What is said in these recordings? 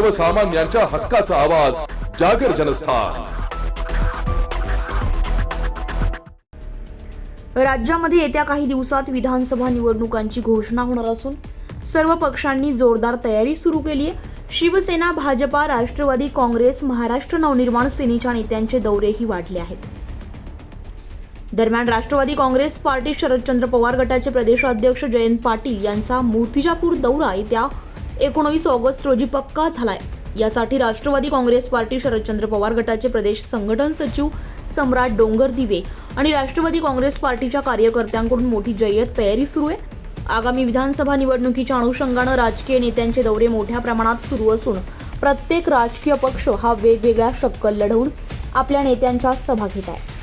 सर्वसामान्यांच्या हक्काचा आवाज जागर जनस्थान. राज्यामध्ये येत्या काही दिवसात विधानसभा निवडणुकांची घोषणा होणार असून सर्व पक्षांनी जोरदार तयारी सुरू केली आहे. शिवसेना भाजपा राष्ट्रवादी काँग्रेस महाराष्ट्र नवनिर्माण सेनेच्या नेत्यांचे दौरेही वाढले आहेत. दरम्यान राष्ट्रवादी काँग्रेस पार्टी शरदचंद्र पवार गटाचे प्रदेशाध्यक्ष जयंत पाटील यांचा मूर्तिजापूर दौरा येत्या एकोणवीस ऑगस्ट रोजी पक्का झालाय. यासाठी राष्ट्रवादी काँग्रेस पार्टी शरदचंद्र पवार गटाचे प्रदेश संघटन सचिव सम्राट डोंगर दिवे आणि राष्ट्रवादी काँग्रेस पार्टीच्या कार्यकर्त्यांकडून मोठी जय्यत तयारी सुरू आहे. आगामी विधानसभा निवडणुकीच्या अनुषंगानं राजकीय नेत्यांचे दौरे मोठ्या प्रमाणात सुरू असून प्रत्येक राजकीय पक्ष हा वेगवेगळ्या शक्कल लढवून आपल्या नेत्यांच्या सभा घेत आहे.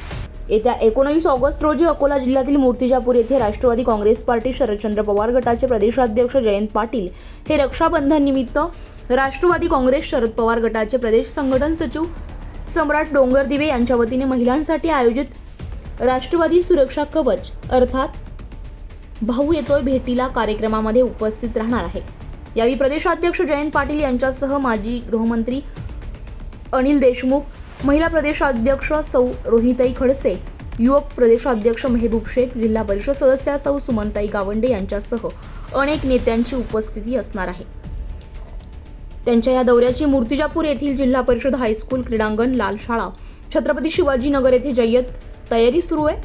येत्या एकोणीस ऑगस्ट रोजी अकोला जिल्ह्यातील मूर्तिजापूर येथे राष्ट्रवादी काँग्रेस पार्टी शरदचंद्र पवार गटाचे प्रदेशाध्यक्ष जयंत पाटील हे रक्षाबंधन निमित्त राष्ट्रवादी काँग्रेस शरद पवार गटाचे प्रदेश संघटन सचिव सम्राट डोंगरदिवे यांच्या वतीने महिलांसाठी आयोजित राष्ट्रवादी सुरक्षा कवच अर्थात भाऊ येतोय भेटीला कार्यक्रमामध्ये उपस्थित राहणार आहे. यावेळी प्रदेशाध्यक्ष जयंत पाटील यांच्यासह माजी गृहमंत्री अनिल देशमुख महिला प्रदेशाध्यक्ष सौ रोहिताई खडसे युवक प्रदेशाध्यक्ष मेहबूब शेख जिल्हा परिषद सदस्या सौ सुमनताई गावंडे यांच्यासह अनेक नेत्यांची उपस्थिती असणार आहे. त्यांच्या या दौऱ्याची मूर्तिजापूर येथील जिल्हा परिषद हायस्कूल क्रीडांगण लाल शाळा छत्रपती शिवाजीनगर येथे जय्यत तयारी सुरू आहे.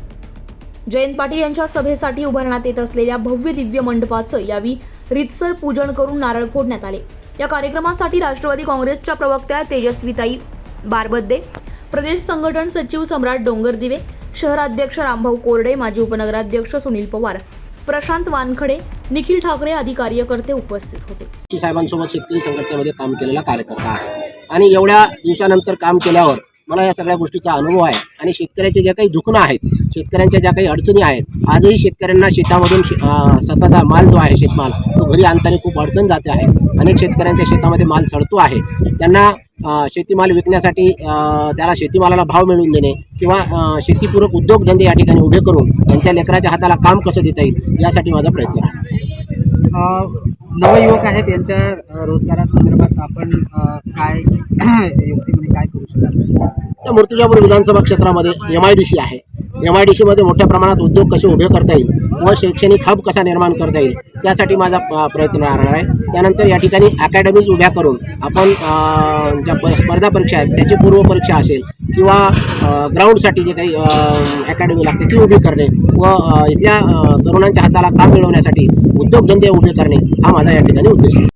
जयंत पाटील यांच्या सभेसाठी उभारण्यात येत असलेल्या भव्य दिव्य मंडपाचं यावेळी रितसर पूजन करून नारळ फोडण्यात आले. या कार्यक्रमासाठी राष्ट्रवादी काँग्रेसच्या प्रवक्त्या तेजस्वीताई बारबद्दे. प्रदेश संघटन सचिव सम्राट डोंगरदिवे शहराध्यक्ष रामभाऊ कोरडे माजी उपनगराध्यक्ष सुनील पवार प्रशांत वानखडे निखिल ठाकरे आदी कार्यकर्ते उपस्थित होते. साहेबांसोबत शेतकरी संघटनेमध्ये काम केलेला कार्यकर्ता आहे. आणि एवढ्या दिवसानंतर काम केल्यावर मला या सगळ्या गोष्टीचा अनुभव आहे. आणि शेतकऱ्याचे ज्या काही दुखणं आहेत शेतकऱ्यांच्या ज्या काही अडचणी आहेत आजही शेतकऱ्यांना शेतामधून शे- स्वतःचा माल जो आहे शेतमाल तो घरी आणताना खूप अडचण जाते आहे. अनेक शेतकऱ्यांच्या शेतामध्ये माल सडतो आहे. त्यांना शेतीमाल विकण्यासाठी त्याला शेतीमालाला भाव मिळवून देणे किंवा शेतीपूरक उद्योगधंदे या ठिकाणी उभे करून त्यांच्या लेकराच्या हाताला काम कसं देता येईल यासाठी माझा प्रयत्न आहे. नवयुवक आहेत यांच्या अ, रोजगारासंदर्भात आपण काय युक्तीमध्ये काय करू शकाल त्या मूर्तिजापूर विधानसभा क्षेत्रामध्ये एम आय डी सी आहे. एम आय डी सीमध्ये मोठ्या प्रमाणात उद्योग कसे उभे करता येईल व शैक्षणिक हब कसा निर्माण करता येईल त्यासाठी माझा प्रयत्न राहणार आहे. त्यानंतर या ठिकाणी अकॅडमीज उभ्या करून आपण ज्या प- स्पर्धा परीक्षा आहेत त्याची पूर्वपरीक्षा असेल किंवा ग्राउंडसाठी जे काही अकॅडमी लागते ती उभी करणे व इथल्या तरुणांच्या हाताला काम मिळवण्यासाठी उद्योगधंदे उभे करणे हा माझा या ठिकाणी उद्देश आहे.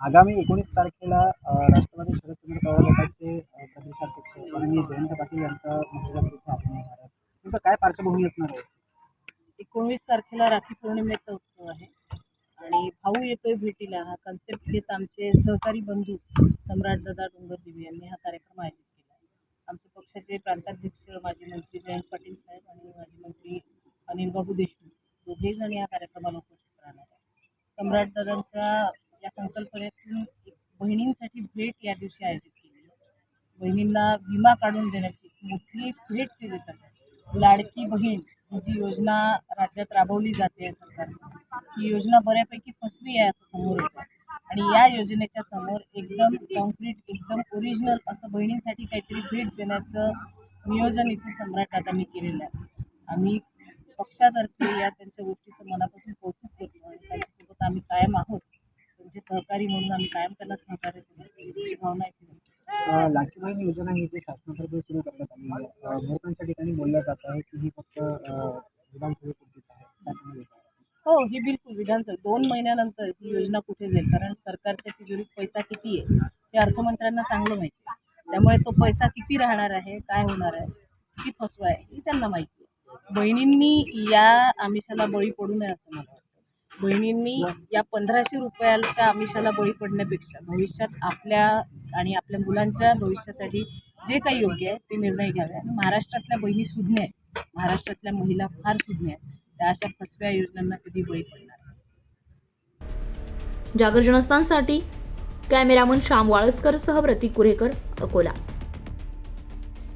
आगामी एकोणीस तारखेला राष्ट्रवादी शरदचंद्र पवार गटाचे आणि जयंत पाटील यांचा तुमचं काय पार्श्वभूमी असणार आहे? एकोणवीस तारखेला राखी पौर्णिमेचा उत्सव आहे. आणि भाऊ येतोय भेटीला. हा कन्सेप्ट घेत आमचे सहकारी बंधू सम्राट दादा डोंगरदिवे यांनी हा कार्यक्रम आयोजित केला आहे. आमचे पक्षाचे प्रांताध्यक्ष माजी मंत्री जयंत पाटील साहेब आणि माजी मंत्री अनिल बाबू देशमुख दोघेही जण या कार्यक्रमाला उपस्थित राहणार आहे सम्राट दादांच्या या संकल्पनेतून बहिणींसाठी भेट या दिवशी आयोजित बहिणींना विमा काढून देण्याची मोठी भेट ती देतात लाडकी बहीण जी योजना राज्यात राबवली जाते सरकारने ही योजना बऱ्यापैकी फसवी आहे असं समोर येतं. आणि या योजनेच्या समोर एकदम कॉन्क्रीट एकदम ओरिजिनल असं बहिणींसाठी काहीतरी भेट देण्याचं नियोजन इथे सम्राट दादांनी केलेलं आहे. आम्ही पक्षातर्फे या त्यांच्या गोष्टीचं मनापासून कौतुक करतो आणि त्यांच्यासोबत आम्ही कायम आहोत. त्यांचे सहकारी म्हणून आम्ही कायम त्यांना सहकार्य करू भावना इथे व्यक्त करतो. अ, योजना ही जी शासनातर्फे सुरू करण्यात आली आहे बहुतांच्या ठिकाणी बोलल्या जात आहे की ही फक्त विधानसभेपुरतीच आहे. हो ही बिलकुल विधानसभा. दोन महिन्यानंतर ही योजना कुठे जाईल? कारण सरकारच्या तिजोरीत पैसा किती आहे हे अर्थमंत्र्यांना चांगलं माहिती आहे. त्यामुळे तो पैसा किती राहणार आहे काय होणार आहे किती फसवा आहे हे त्यांना माहिती आहे. बहिणींनी या आमिषाला बळी पडू नये असं मला बहिणींनी या पंधराशे रुपयाच्या आमिषाला बळी पडण्यापेक्षा भविष्यात आपल्या आणि आपल्या मुलांच्या भविष्यासाठी जे काही योग्य आहे ते निर्णय घ्यावे. आणि महाराष्ट्रातल्या बहिणी सुज्ञ आहेत. महाराष्ट्रातल्या महिला फार सुज्ञ आहेत. त्या अशा फसव्या योजनांना कधी बळी पडणार. जागर जनस्थानसाठी कॅमेरामन श्याम वाळस्कर सह प्रतीक कुरेकर अकोला.